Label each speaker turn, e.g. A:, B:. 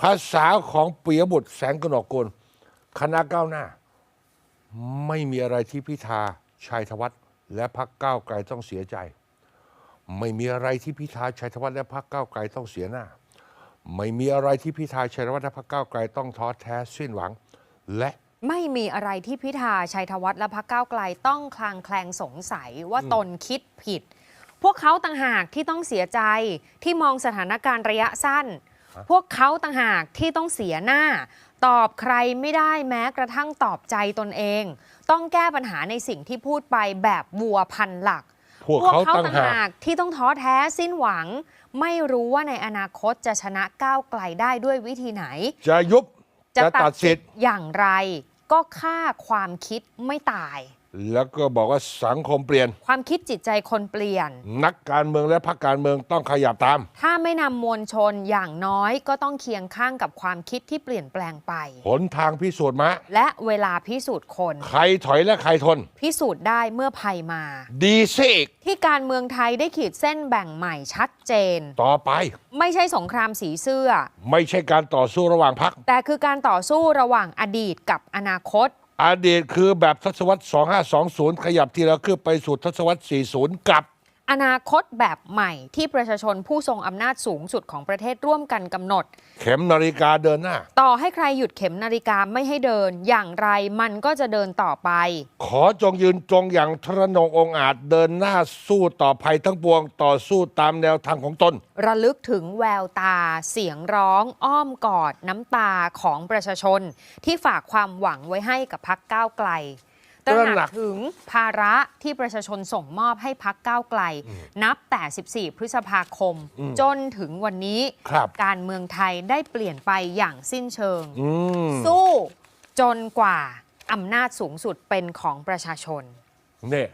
A: ภาษาของเปียบุตรแสงกนกกลคณะก้าวหน้า ไม่มีอะไรที่พิธาชัยธวัฒน์และพรรคก้าวไกลต้องเสียใจ ไม่มีอะไรที่พิธาชัยธวัฒน์และพรรคก้าวไกลต้องเสียหน้า ไม่มีอะไรที่พิธาชัยธวัฒน์และพรรคก้าวไกลต้องท้อแท้สิ้นหวัง และ
B: ไม่มีอะไรที่พิธาชัยธวัฒน์และพรรคก้าวไกลต้องคลางแคลงสงสัยว่าตนคิดผิด พวกเขาต่างหากที่ต้องเสียใจที่มองสถานการณ์ระยะสั้น พวกเขาต่างหากที่ต้องเสียหน้า ตอบใครไม่ได้แม้กระทั่งตอบใจตนเอง ต้องแก้ปัญหาในสิ่งที่พูดไปแบบวัวพันหลัก
A: พวกเขาต่างหาก
B: ที่ต้องท้อแท้สิ้นหวัง ไม่รู้ว่าในอนาคตจะชนะก้าวไกลได้ด้วยวิธีไหน
A: จะยุบจะตัดสิทธิ์
B: อย่างไร ก็ฆ่าความคิดไม่ตาย
A: แล้วก็บอกว่าสังคมเปลี่ยน
B: ความคิดจิตใจคนเปลี่ยน
A: นักการเมืองและพรรคการเมืองต้องขยับตาม
B: ถ้าไม่นำมวลชนอย่างน้อยก็ต้องเคียงข้างกับความคิดที่เปลี่ยนแปลงไป
A: หนทางพิสูจน์มา
B: และเวลาพิสูจน์คน
A: ใครถอยและใครทน
B: พิสูจน์ได้เมื่อภัยมา
A: ดีซิอีก
B: ที่การเมืองไทยได้ขีดเส้นแบ่งใหม่ชัดเจน
A: ต่อไป
B: ไม่ใช่สงครามสีเสื้อ
A: ไม่ใช่การต่อสู้ระหว่างพรรค
B: แต่คือการต่อสู้ระหว่างอดีตกับอนาคต
A: อดีตคือแบบทศวรรษ 2520 ขยับทีละคืบไปสู่ทศวรรษ 40 กับ
B: อนาคตแบบใหม่ที่ประชาชนผู้ทรงอำนาจสูงสุดของประเทศร่วมกันกำหนด
A: เข็มนาฬิกาเดินหน้า
B: ต่อให้ใครหยุดเข็มนาฬิกาไม่ให้เดิน อย่างไรมันก็จะเดินต่อไป
A: ขอจงยืนตรงอย่างทรนงองค์อาจเดินหน้าสู้ต่อภัยทั้งปวงต่อสู้ตามแนวทางของตน
B: ระลึกถึงแววตา เสียงร้อง อ้อมกอด น้ำตาของประชาชน ที่ฝากความหวังไว้ให้กับพักก้าวไกล ต
A: ต
B: ระ
A: ระ
B: ห
A: หนั
B: นัก
A: ก
B: ถึงภาระที่ประชาชนส่งมอบให้พักก้าวไกล นับแต่14 พฤษภาคม จนถึงวันนี้
A: ครับ
B: การเมืองไทยได้เปลี่ยนไปอย่างสิ้นเชิง
A: อืม
B: สู้จนกว่าอำนาจสูงสุดเป็นของประชาชน
A: เนี่ย